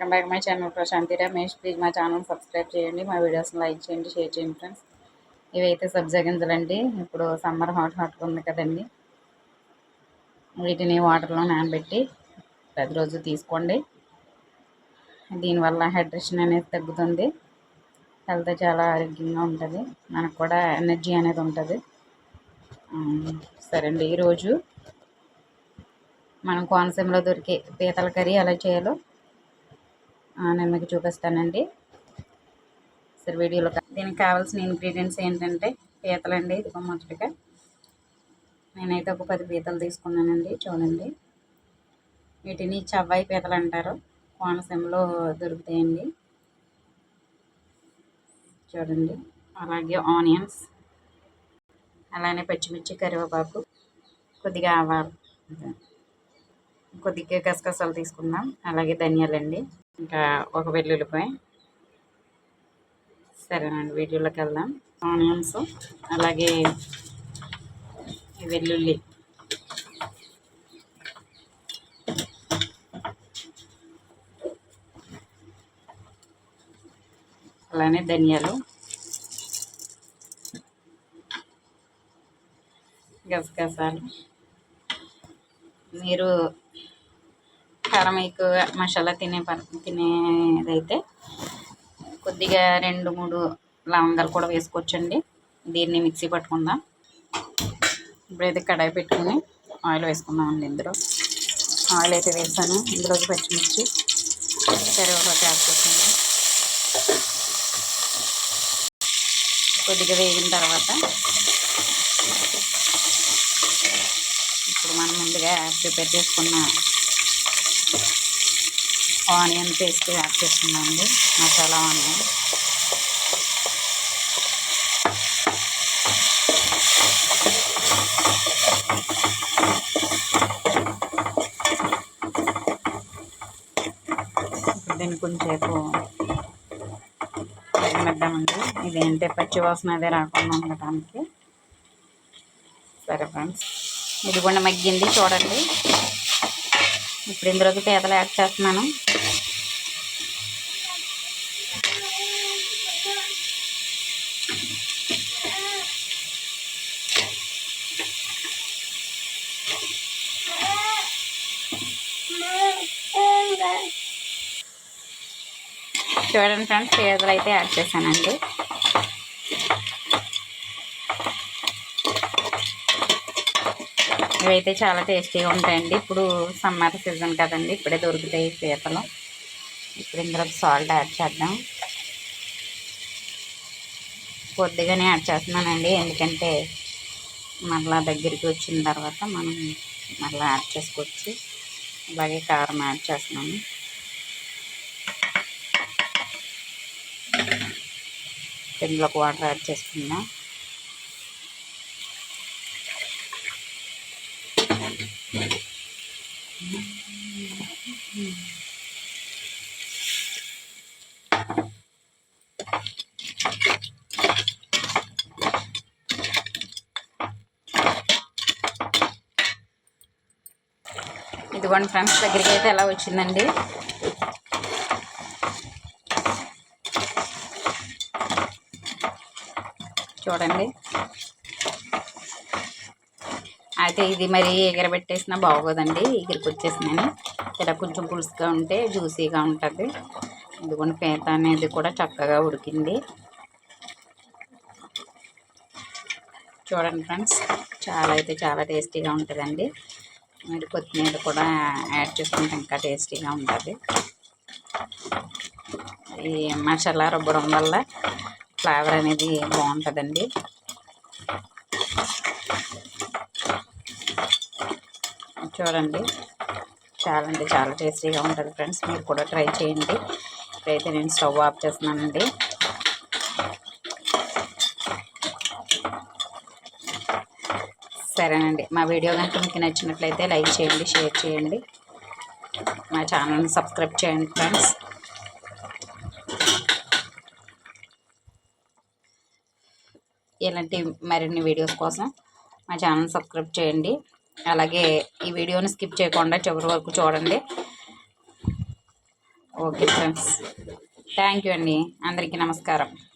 Welcome back my channel Prashanthi Ramesh. Please మా channel subscribe చేయండి మా వీడియోస్ని లైక్ చేయండి షేర్ చేయండి ఫ్రెండ్స్. ఇవైతే సబ్జా గింజలండి. ఇప్పుడు సమ్మర్ హాట్ హాట్గా ఉంది కదండి. వీటిని వాటర్లో నానబెట్టి ప్రతిరోజు తీసుకోండి. దీనివల్ల హైడ్రేషన్ అనేది తగ్గుతుంది. హెల్త్ చాలా ఆరోగ్యంగా ఉంటుంది. మనకు కూడా ఎనర్జీ అనేది ఉంటుంది. సరే అండి ఈరోజు మనం కోనసీమలో దొరికే పీతల కర్రీ ఎలా చేయాలో నేను మీకు చూపిస్తానండి. సరే వీడియోలో దీనికి కావాల్సిన ఇంగ్రీడియంట్స్ ఏంటంటే పీతలండి ఇది మొదటిగా. నేనైతే ఒక పది పీతలు తీసుకున్నానండి చూడండి. వీటిని చవ్వాయి పీతలు అంటారు. కోనసీమలో దొరుకుతాయండి. చూడండి. అలాగే ఆనియన్స్ అలానే పచ్చిమిర్చి కరివేపాకు కొద్దిగా ఆవాలు. కొద్దిగా గసగసాలు తీసుకుందాం. అలాగే ధనియాలండి. ఇంకా ఒక వెల్లుల్లిపాయ. సరేనండి వీడియోలోకి వెళ్దాం. ఆనియన్స్ అలాగే వెల్లుల్లి. అలానే ధనియాలు. గసగసాలు. మీరు కారం ఎక్కువ మసాలా తినే తినేదైతే కొద్దిగా రెండు మూడు లవంగాలు కూడా వేసుకోవచ్చండి. దీన్ని మిక్సీ పట్టుకుందాం. ఇప్పుడైతే కడాయి పెట్టుకుని ఆయిల్ వేసుకుందామండి ఇందులో. ఆయిల్ అయితే వేసాను. ఇందులోకి పచ్చిమిర్చి కరివేపాకు వేసుకొచ్చింది కొద్దిగా వేగిన తర్వాత ఇప్పుడు మనం ముందుగా ప్రిపేర్ చేసుకున్న ఆనియన్ పేస్ట్ యాడ్ చేస్తుందండి మసాలా ఆనియన్ దీన్ని కొంచెంసేపు వేగనిద్దామండి ఇదేంటే పచ్చి వాసన అదే రాకుండా ఉండటానికి. సరే ఫ్రెండ్స్ ఇది కూడా మగ్గింది చూడండి. ఇప్పుడు ఇందులోకి పీతలు యాడ్ చేస్తున్నాను. చూడండి ఫ్రెండ్స్ పీతలు అయితే యాడ్ చేశానండి. ఇవైతే చాలా టేస్టీగా ఉంటాయండి. ఇప్పుడు సమ్మర్ సీజన్ కదండి ఇప్పుడే దొరుకుతాయి పీతలు. ఇప్పుడు ఇందులో సాల్ట్ యాడ్ చేద్దాం. కొద్దిగానే యాడ్ చేస్తున్నానండి ఎందుకంటే మళ్ళా దగ్గరికి వచ్చిన తర్వాత మనం మళ్ళీ యాడ్ చేసుకోవచ్చు. అలాగే కారం యాడ్ చేస్తున్నాము ఇందులోకి వాటర్ యాడ్ చేసుకుందాం. ఇదిగోండి ఫ్రెండ్స్ దగ్గరికి అయితే ఎలా వచ్చిందండి? చూడండి. అయితే ఇది మరి ఎగరబెట్టేసినా బాగోదండి ఎగిరికి నేను ఇలా కొంచెం పులుసుగా ఉంటే జ్యూసీగా ఉంటుంది. ఇదిగోండి పేత అనేది కూడా చక్కగా ఉడికింది. చూడండి ఫ్రెండ్స్ చాలా అయితే చాలా టేస్టీగా ఉంటుందండి. మీరు కొత్తిమీర కూడా యాడ్ చేసుకుంటే ఇంకా టేస్టీగా ఉంటుంది. ఈ మసాలా రుబ్బడం వల్ల ఫ్లేవర్ అనేది బాగుంటుందండి. చూడండి. చాలా అంటే చాలా టేస్టీగా ఉంటుంది ఫ్రెండ్స్. మీరు కూడా ట్రై చేయండి. ఇప్పుడైతే నేను స్టవ్ ఆఫ్ చేస్తున్నానండి. సరేనండి. మా వీడియో కనుక మీకు నచ్చినట్లయితే లైక్ చేయండి షేర్ చేయండి. మా ఛానల్ని సబ్స్క్రైబ్ చేయండి ఫ్రెండ్స్. ఇలాంటి మరిన్ని వీడియోస్ కోసం మా ఛానల్ సబ్స్క్రైబ్ చేయండి. అలాగే ఈ వీడియోని స్కిప్ చేయకుండా చివరి వరకు చూడండి. ఓకే ఫ్రెండ్స్ థ్యాంక్ యూ అండి. అందరికీ నమస్కారం.